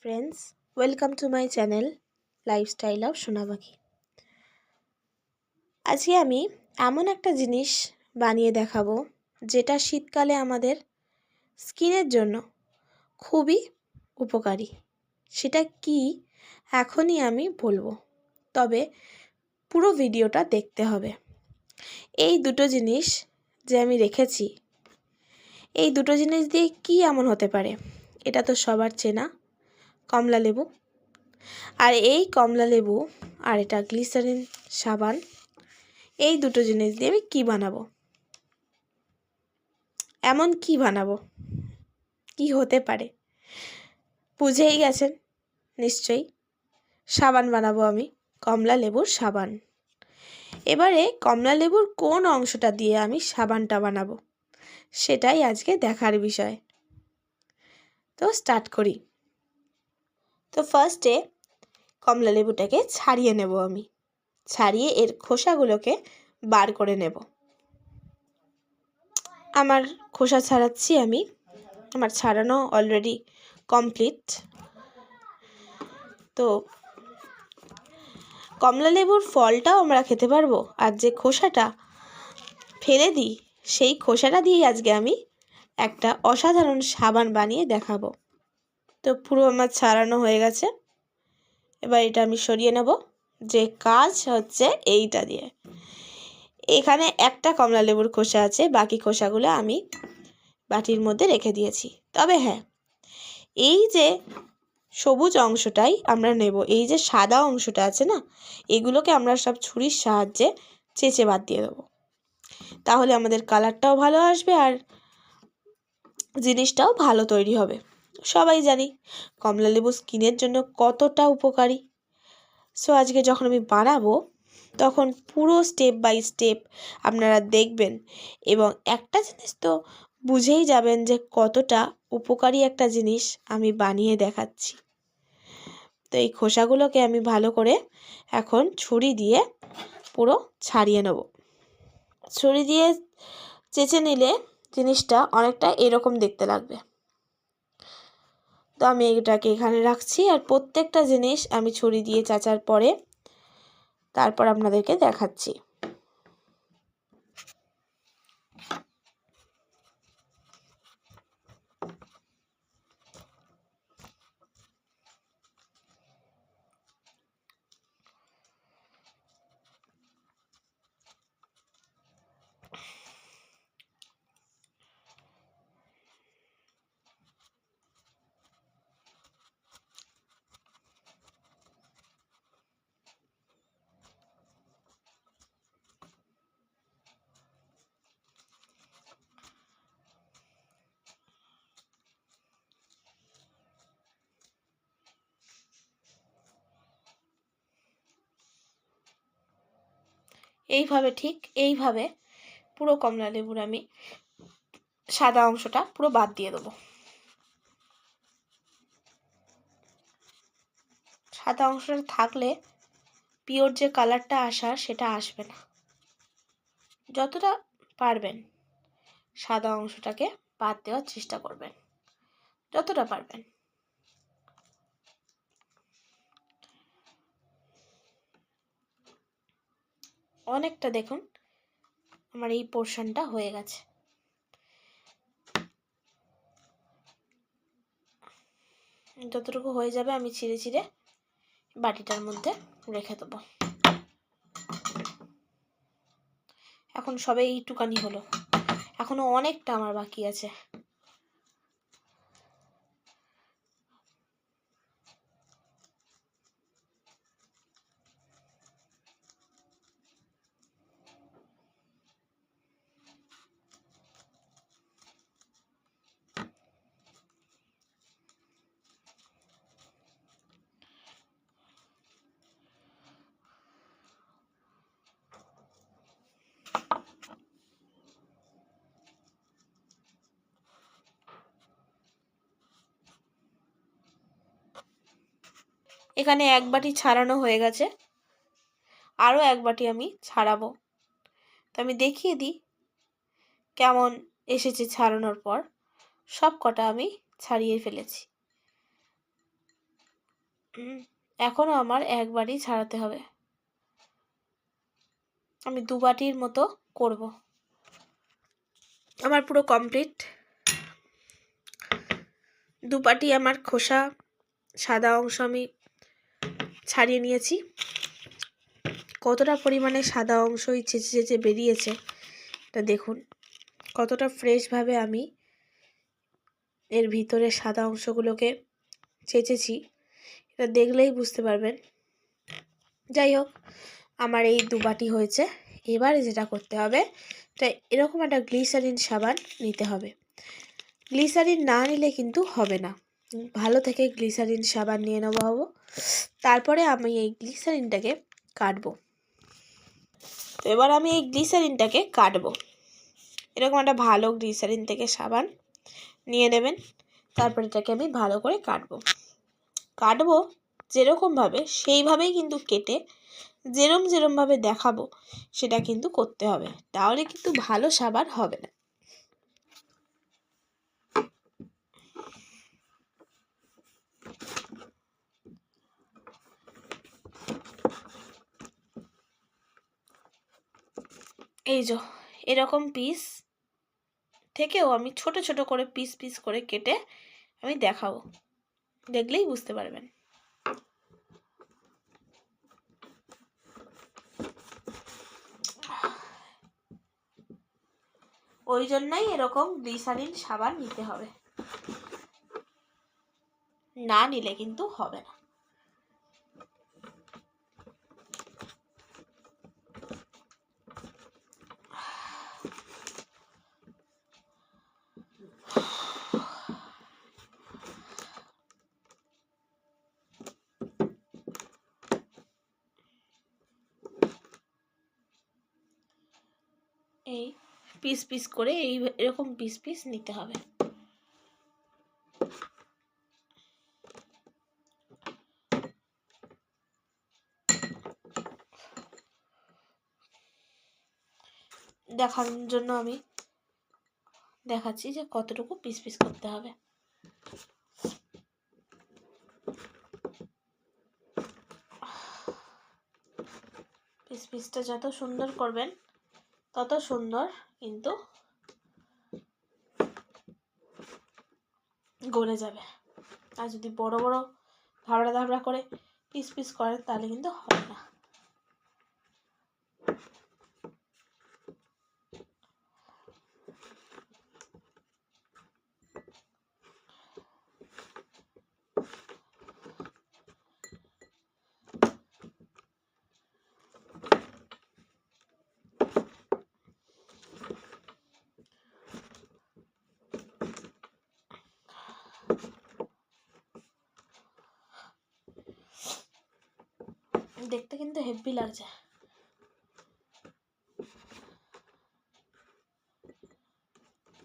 Friends welcome to my channel lifestyle of Sonabaki আজকে আমি এমন একটা জিনিস বানিয়ে দেখাবো, যেটা শীতকালে আমাদের স্কিনের জন্য খুবই উপকারী। সেটা কি, এখনই আমি বলব। তবে পুরো ভিডিওটা দেখতে হবে। এই দুটো জিনিস যে আমি রেখেছি, এই দুটো জিনিস দিয়ে কি এমন হতে পারে, এটা তো সবার চেনা। কমলা লেবু। আর এই কমলা লেবু আর এটা গ্লিসারিন সাবান, এই দুটো জিনিস দিয়ে আমি কী বানাবো? এমন কি বানাবো? কি হতে পারে? বুঝেই গেছেন নিশ্চয়ই। সাবান বানাবো আমি, কমলা লেবুর সাবান। এবারে কমলা লেবুর কোন অংশটা দিয়ে আমি সাবানটা বানাবো? সেটাই আজকে দেখার বিষয়। তো স্টার্ট করি। তো ফার্স্টে কমলা লেবুটাকে ছাড়িয়ে নেব আমি। ছাড়িয়ে এর খোসাগুলোকে বার করে নেব। আমার খোসা ছাড়াচ্ছি আমি। আমার ছাড়ানো অলরেডি কমপ্লিট তো কমলা লেবুর ফলটাও আমরা খেতে পারব। আর যে খোসাটা ফেলে দিই, সেই খোসাটা দিয়েই আজকে আমি একটা অসাধারণ সাবান বানিয়ে দেখাবো। তো পুরো আমার ছাড়ানো হয়ে গেছে। এবার এটা আমি সরিয়ে নেব। যে কাজ হচ্ছে এইটা দিয়ে। এখানে একটা কমলা লেবুর খোসা আছে, বাকি খোসাগুলো আমি বাটির মধ্যে রেখে দিয়েছি। তবে হ্যাঁ এই যে সবুজ অংশটাই আমরা নেব। এই যে সাদা অংশটা আছে না, এগুলোকে আমরা সব ছুরির সাহায্যে চেঁচে বাদ দিয়ে দেবো। তাহলে আমাদের কালারটাও ভালো আসবে আর জিনিসটাও ভালো তৈরি হবে। সবাই জানি কমলা লেবু স্কিনের জন্য কতটা উপকারী। সো আজকে যখন আমি বানাবো, তখন পুরো স্টেপ বাই স্টেপ আপনারা দেখবেন এবং একটা জিনিস তো বুঝেই যাবেন যে কতটা উপকারী একটা জিনিস আমি বানিয়ে দেখাচ্ছি। তো এই খোসাগুলোকে আমি ভালো করে এখন ছুরি দিয়ে পুরো ছাড়িয়ে নেব। ছুরি দিয়ে চেঁচে নিলে জিনিসটা অনেকটা এরকম দেখতে লাগবে। তো আমি এটাকে এখানে রাখছি। আর প্রত্যেকটা জিনিস আমি ছুরি দিয়ে চাচার পরে তারপর আপনাদেরকে দেখাচ্ছি। এইভাবে ঠিক এইভাবে পুরো কমলা লেবুর আমি সাদা অংশটা পুরো বাদ দিয়ে দেবো। সাদা অংশটা থাকলে পিওর যে কালারটা আসার সেটা আসবে না। যতটা পারবেন সাদা অংশটাকে বাদ দেওয়ার চেষ্টা করবেন। যতটা পারবেন। অনেকটা দেখুন, আমার এই পোর্শনটা হয়ে গেছে। যতটুকু হয়ে যাবে আমি ছিঁড়ে ছিঁড়ে বাটিটার মধ্যে রেখে দেবো। এখন সবে এইটুকানি হলো। এখনও অনেকটা আমার বাকি আছে। এখানে এক বাটি ছাড়ানো হয়ে গেছে। আরও এক বাটি আমি ছাড়াবো। তো আমি দেখিয়ে দিই কেমন এসেছে ছাড়ানোর পর। সব কটা আমি ছাড়িয়ে ফেলেছি। এখনও আমার একবারই ছাড়াতে হবে। আমি দু বাটির মতো করব। আমার পুরো কমপ্লিট। দু বাটি আমার খোসা, সাদা অংশ আমি ছাড়িয়ে নিয়েছি। কতটা পরিমাণে সাদা অংশই চেঁচে চেঁচে বেরিয়েছে এটা দেখুন। কতটা ফ্রেশভাবে আমি এর ভিতরে সাদা অংশগুলোকে চেঁচেছি, এটা দেখলেই বুঝতে পারবেন। যাই হোক, আমার এই দু বাটি হয়েছে। এবারে যেটা করতে হবে, তা এরকম একটা গ্লিসারিন সাবান নিতে হবে। গ্লিসারিন না নিলে কিন্তু হবে না। ভালো থেকে গ্লিসারিন সাবান নিয়ে নেব হব তারপরে আমি এই গ্লিসারিনটাকে কাটবো। তো এবার আমি এই গ্লিসারিনটাকে কাটবো। এরকম একটা ভালো গ্লিসারিন থেকে সাবান নিয়ে নেবেন। তারপরে এটাকে আমি ভালো করে কাটবো। কাটবো যেরকমভাবে, সেইভাবেই কিন্তু কেটে যেরম যেরমভাবে দেখাবো, সেটা কিন্তু করতে হবে। তাহলে কিন্তু ভালো সাবান হবে না। এই যে, এরকম পিস থেকেও আমি ছোট ছোট করে পিস পিস করে কেটে আমি দেখাবো। দেখলেই বুঝতে পারবেন। ওই জন্যই এরকম গ্লিসারিন সাবান নিতে হবে। না নিলে কিন্তু হবে না এই পিস পিস করে এই এরকম পিস পিস নিতে হবে। দেখানোর জন্য আমি দেখাচ্ছি যে কতটুকু পিস পিস করতে হবে। পিস পিসটা যত সুন্দর করবেন তত সুন্দর কিন্তু গলে যাবে। আর যদি বড় বড় ধাবড়া ধাবড়া করে পিস পিস করে তাহলে কিন্তু হবে না দেখতে কিন্তু হেভি লাগছে।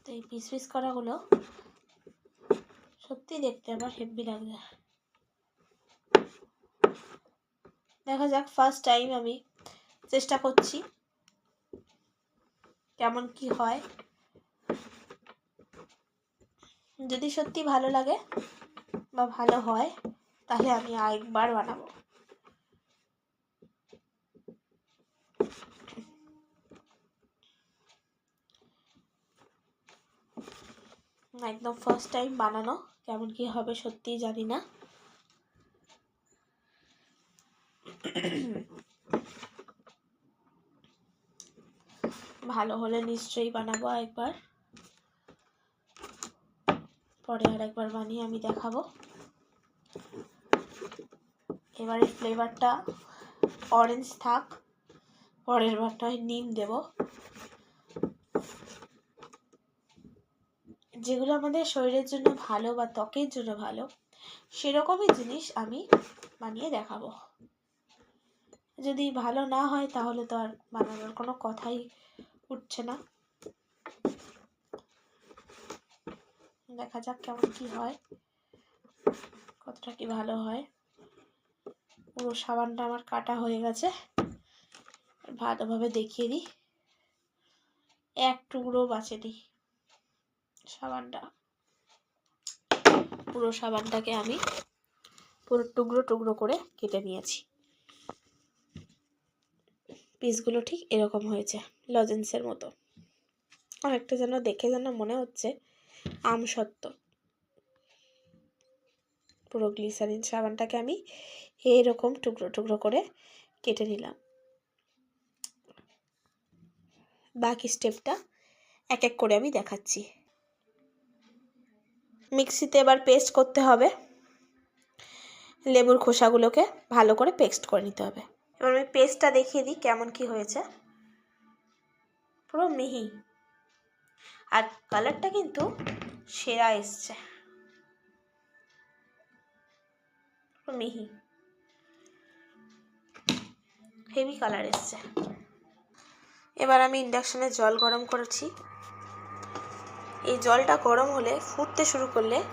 তো এই পিস পিস করাগুলো সত্যি দেখতে আমার হেভি লাগছে। দেখা যাক ফার্স্ট টাইম আমি চেষ্টা করছি কেমন কি হয়। যদি সত্যি ভালো লাগে বা ভালো হয়, তাহলে আমি আরেকবার বানাবো। একদম ফার্স্ট টাইম বানানো, কেমন কি হবে সত্যিই জানি না। ভালো হলে নিশ্চয়ই বানাবো একবার। পরে আর একবার বানিয়ে আমি দেখাবো। এবারে ফ্লেভারটা অরেঞ্জ থাক, পরের বারটায় নিম দেব। যেগুলো আমাদের শরীরের জন্য ভালো বা ত্বকের জন্য ভালো, সেরকমই জিনিস আমি বানিয়ে দেখাবো। যদি ভালো না হয় তাহলে তো আর বানানোর কোনো কথাই উঠছে না। দেখা যাক কেমন কি হয়, কতটা কি ভালো হয়। পুরো সাবানটা আমার কাটা হয়ে গেছে। ভালোভাবে দেখিয়ে দিই। এক টুকরো বাঁচেনি। সাবানটা। পুরো সাবানটাকে আমি পুরো টুকরো টুকরো করে কেটে নিয়েছি। পিসগুলো ঠিক এরকম হয়েছে, লজেন্সের মতো। অনেকটা যেন দেখে যেন মনে হচ্ছে, আম সত্ত্ব। পুরো গ্লিসারিন সাবানটাকে আমি এরকম টুকরো টুকরো করে কেটে নিলাম। বাকি স্টেপটা এক এক করে আমি দেখাচ্ছি। মিক্সিতে এবার পেস্ট করতে হবে। লেবুর খোসাগুলোকে ভালো করে পেস্ট করে নিতে হবে। এবার আমি পেস্টটা দেখিয়ে দিই কেমন কি হয়েছে। পুরো মিহি। আর কালারটা কিন্তু সেরা এসছে। মিহি। হেভি কালার এসছে। এবার আমি ইন্ডাকশানে জল গরম করেছি। এই জলটা গরম হলে ফুটতে শুরু করলে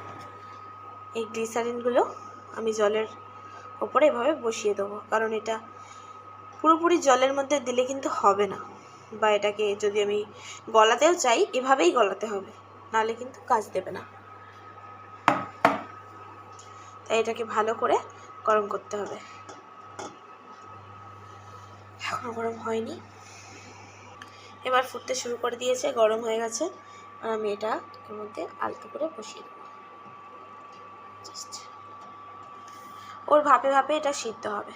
এই গ্লিসারিনগুলো আমি জলের ওপরে এভাবে বসিয়ে দেবো। কারণ এটা পুরোপুরি জলের মধ্যে দিলে কিন্তু হবে না। বা এটাকে যদি আমি গলাতেও চাই, এভাবেই গলাতে হবে। নাহলে কিন্তু কাজ দেবে না। তাই এটাকে ভালো করে গরম করতে হবে। এখনও গরম হয়নি। এবার ফুটতে শুরু করে দিয়েছে, গরম হয়ে গেছে। আর আমি এটা এর মধ্যে আলতো করে বসিয়ে দেবো। ওর ভাপে ভাপে এটা সিদ্ধ হবে।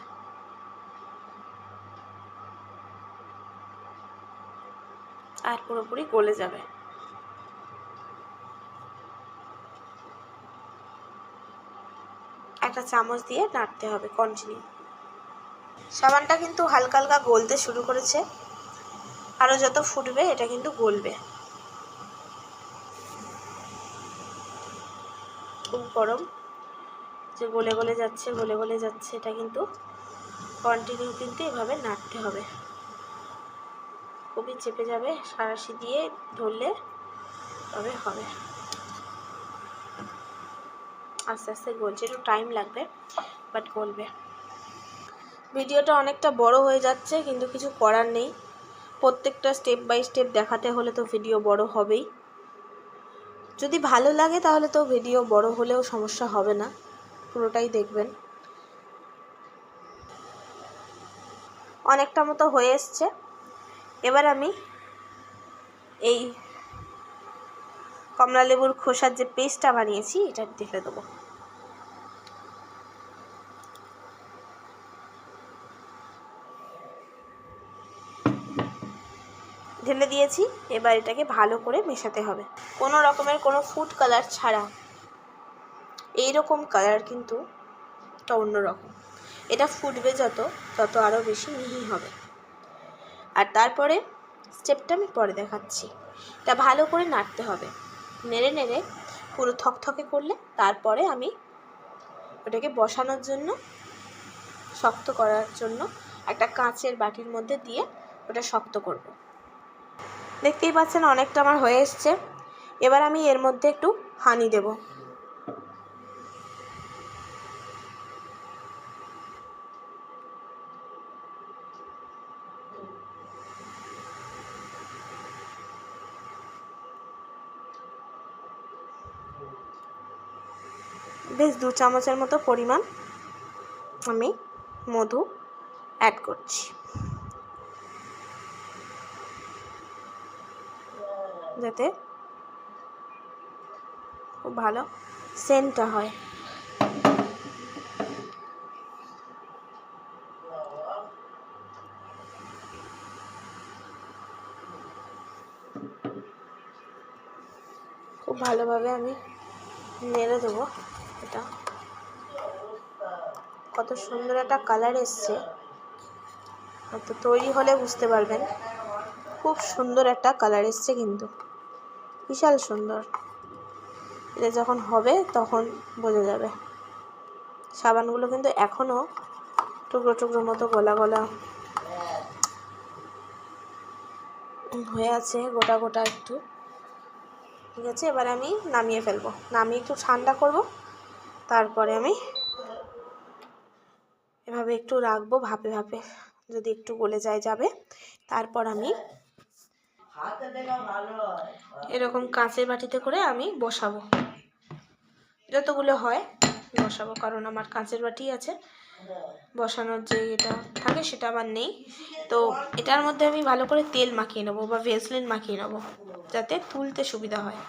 আর পুরোপুরি গলে যাবে। একটা চামচ দিয়ে নাড়তে হবে কন্টিনিউ সাবানটা কিন্তু হালকা হালকা গলতে শুরু করেছে। আরও যত ফুটবে, এটা কিন্তু গলবে। খুব গরম যে গলে গলে যাচ্ছে, গলে গলে যাচ্ছে, এটা কিন্তু কন্টিনিউ কিন্তু এভাবে নাড়তে হবে। খুবই চেপে যাবে, সারাশি দিয়ে ধরলে তবে হবে। আস্তে আস্তে গলছে, একটু টাইম লাগবে বাট গলবে। ভিডিওটা অনেকটা বড় হয়ে যাচ্ছে, কিন্তু কিছু করার নেই। প্রত্যেকটা স্টেপ বাই স্টেপ দেখাতে হলে তো ভিডিও বড় হবেই। যদি ভালো লাগে তাহলে তো ভিডিও বড় হলেও সমস্যা হবে না। পুরোটাই দেখবেন। অনেকটা মতো হয়ে এসছে। এবার আমি এই কমলা লেবুর খোসার যে পেস্টটা বানিয়েছি, এটা ঢেলে দেবো। ঢেলে দিয়েছি, এবার এটাকে ভালো করে মেশাতে হবে। কোনো রকমের কোনো ফুড কালার ছাড়া। এই রকম কালার কিন্তু এটা অন্যরকম। এটা ফুটবে যত, তত আরও বেশি মিহি হবে। আর তারপরে স্টেপটা আমি পরে দেখাচ্ছি। এটা ভালো করে নাড়তে হবে। নেড়ে নেড়ে পুরো থকথকে করলে তারপরে আমি ওটাকে বসানোর জন্য, শক্ত করার জন্য একটা কাঁচের বাটির মধ্যে দিয়ে ওটা শক্ত করব। দেখতেই পাচ্ছেন অনেকটা আমার হয়ে এসছে। এবার আমি এর মধ্যে একটু হানি দেব। বেশ দু চামচের মতো পরিমাণ আমি মধু অ্যাড করছি। যাতে খুব ভালো সেন্টটা হয়। খুব ভালোভাবে আমি নেড়ে দেবো এটা। কত সুন্দর একটা কালার এসছে। তো তৈরি হলে বুঝতে পারবেন। খুব সুন্দর একটা কালার এসছে কিন্তু। বিশাল সুন্দর। এটা যখন হবে, তখন বোঝা যাবে। সাবানগুলো কিন্তু এখনও টুকরো টুকরো মতো গলা গলা হয়ে আছে, গোটা গোটা একটু। ঠিক আছে, এবার আমি নামিয়ে ফেলব। নামিয়ে একটু ঠান্ডা করব, তারপরে আমি এভাবে একটু রাখব ভাপে ভাপে। যদি একটু গলে যায় যাবে, তারপর আমি এরকম কাঁচের বাটিতে করে আমি বসাবো। যতগুলো হয়, বসাবো, কারণ আমার কাঁচের বাটি আছে। বসানোর যে এটা থাকে, সেটা আমার নেই। তো এটার মধ্যে আমি ভালো করে তেল মাখিয়ে নেব বা ভেসলিন মাখিয়ে নেব, যাতে তুলতে সুবিধা হয়।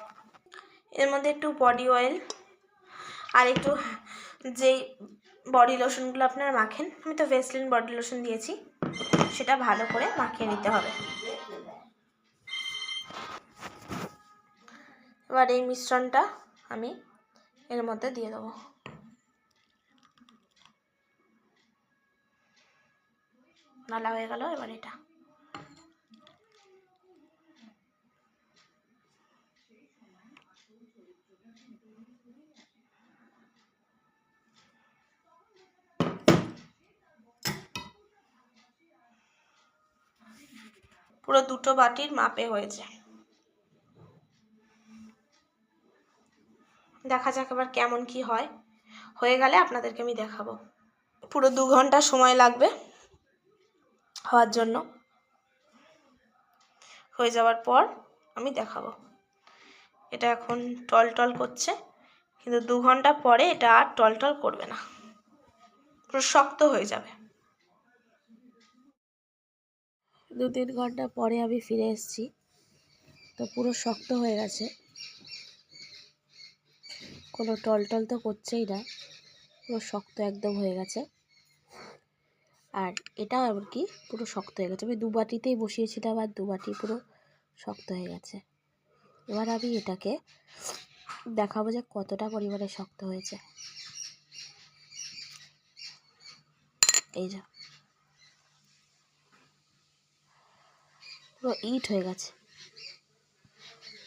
এর মধ্যে একটু বডি অয়েল আর একটু যেই বডি লোশনগুলো আপনারা মাখেন, আমি তো ভেসলিন বডি লোশন দিয়েছি, সেটা ভালো করে মাখিয়ে নিতে হবে। এবার এই মিশ্রণটা আমি এর মধ্যে দিয়ে দেবো। নালা হয়ে গেল এবার এটা। পুরো দুটো বাটির মাপে হয়েছে। দেখা যাক এবার কেমন কি হয়। হয়ে গেলে আপনাদেরকে আমি দেখাবো। পুরো দু ঘণ্টা সময় লাগবে হওয়ার জন্য। হয়ে যাওয়ার পর আমি দেখাবো। এটা এখন টল টল করছে, কিন্তু দু ঘণ্টা পরে এটা আর টল টল করবে না। পুরো শক্ত হয়ে যাবে। দু তিন ঘণ্টা পরে আমি ফিরে এসেছি। তো পুরো শক্ত হয়ে গেছে। কোনো টলটল তো করছেই না। পুরো শক্ত একদম হয়ে গেছে। আর এটাও এমনকি পুরো শক্ত হয়ে গেছে। আমি দু বাটিতেই বসিয়েছিলাম আর দু বাটি পুরো শক্ত হয়ে গেছে। এবার আমি এটাকে দেখাবো যে কতটা পরিমাণে শক্ত হয়েছে। এই যা। পুরো ইট হয়ে গেছে।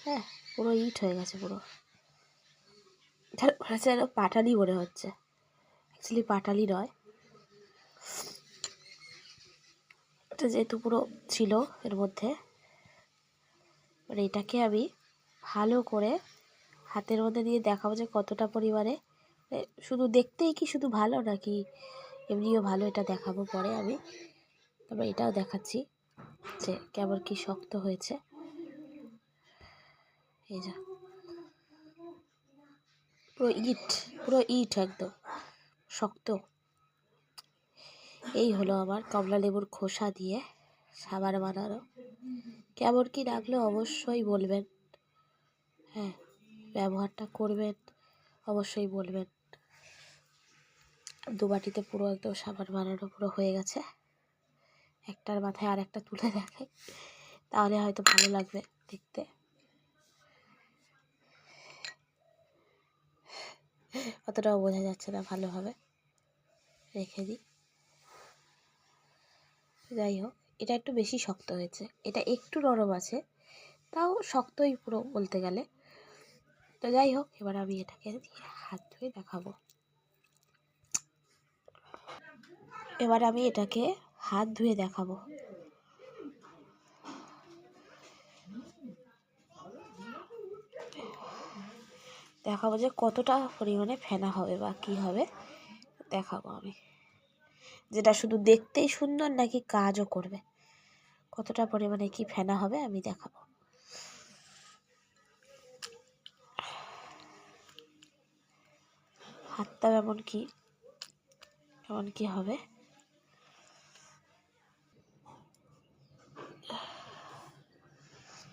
হ্যাঁ পুরো ইট হয়ে গেছে পুরো। যেন পাটালি মনে হচ্ছে। অ্যাকচুয়ালি পাটালি নয়। এটা যেহেতু পুরো ছিল এর মধ্যে মানে এটাকে আমি ভালো করে হাতের মধ্যে দিয়ে দেখাবো যে কতটা পরিমাণে শুধু দেখতেই কি শুধু ভালো নাকি এমনিও ভালো এটা দেখাবো পরে আমি। তারপর এটাও দেখাচ্ছি যে কেমন কি শক্ত হয়েছে। এই যা। পুরো ইট পুরো ইট একদম, শক্ত। এই হলো আমার কমলা লেবুর খোসা দিয়ে সাবার বানানো। কেমন কি লাগল অবশ্যই বলবেন। হ্যাঁ ব্যবহারটা করবেন, অবশ্যই বলবেন। দু বাটিতে পুরো একদম সাবান বানানো পুরো হয়ে গেছে। একটার মাথায় আর একটা তুলে দেখাই তাহলে হয়তো ভালো লাগবে দেখতে। অতটাও বোঝা যাচ্ছে না, ভালোভাবে রেখে দিই। যাই হোক, এটা একটু বেশি শক্ত হয়েছে। এটা একটু নরম আছে, তাও শক্তই পুরো বলতে গেলে। তো যাই হোক, এবার আমি এটাকে হাত ধুয়ে দেখাবো। এবার আমি এটাকে হাত ধুয়ে দেখাবো। দেখাবো যে কতটা পরিমাণে ফেনা হবে বা কী হবে, দেখাবো আমি। যেটা শুধু দেখতেই সুন্দর নাকি কাজও করবে? কতটা পরিমাণে কি ফেনা হবে আমি দেখাবো। হাতটা এমন কি এমন কি হবে?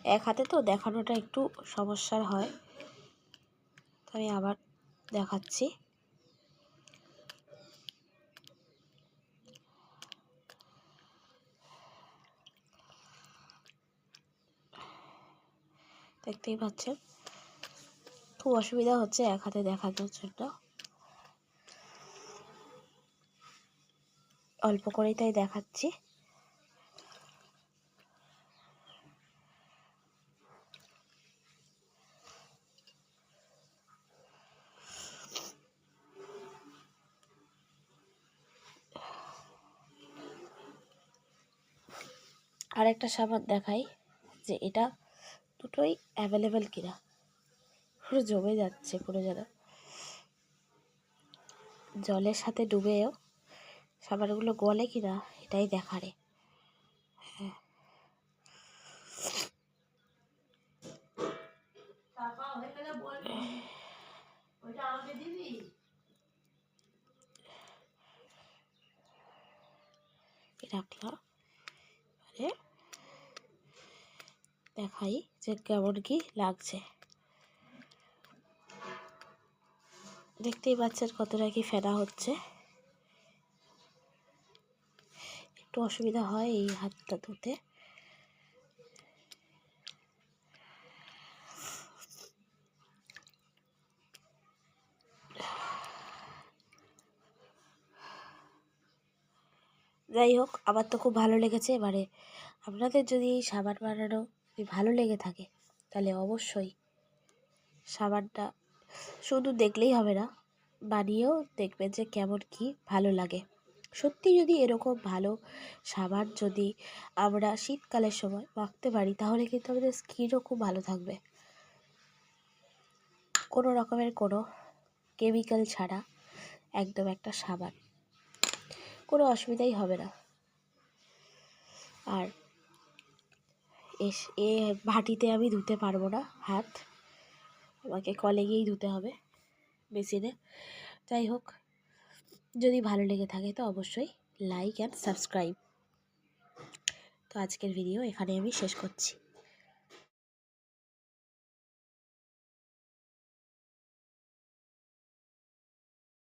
এক হাতে তো দেখানোটা একটু সমস্যার হয়। আমি আবার দেখাচ্ছি। দেখতেই পাচ্ছেন, খুব অসুবিধা হচ্ছে এক হাতে দেখানোর জন্য। অল্প করেই তাই দেখাচ্ছি। আরেকটা সাবান দেখাই যে এটা দুটোই অ্যাভেলেবেল কিনা। পুরো জমে যাচ্ছে, পুরো যেন। জলের সাথে ডুবেও সাবানগুলো গলে কিনা, এটাই দেখারে হ্যাঁ রাখলাম এবারে দেখাই যে কেমন কি লাগছে। দেখতেই পাচ্ছেন কতটা কি ফেনা হচ্ছে। একটু অসুবিধা হয় এই হাতটা ধুতে। যাই হোক, আমার তো খুব ভালো লেগেছে। এবারে আপনাদের যদি সাবান বানানো যদি ভালো লেগে থাকে, তাহলে অবশ্যই সাবানটা শুধু দেখলেই হবে না, বানিয়েও দেখবেন যে কেমন কি ভালো লাগে। সত্যি যদি এরকম ভালো সাবান যদি আমরা শীতকালের সময় মাখতে পারি, তাহলে কিন্তু আমাদের স্কিনও খুব ভালো থাকবে। কোনো রকমের কোনো কেমিক্যাল ছাড়া একদম একটা সাবান, কোনো অসুবিধাই হবে না। আর এ ভাটিতে আমি ধুতে পারব না হাত। আমাকে কলে গিয়েই ধুতে হবে বেসিনে যাই হোক, যদি ভালো লেগে থাকে তো অবশ্যই লাইক অ্যান্ড সাবস্ক্রাইব তো আজকের ভিডিও এখানে আমি শেষ করছি।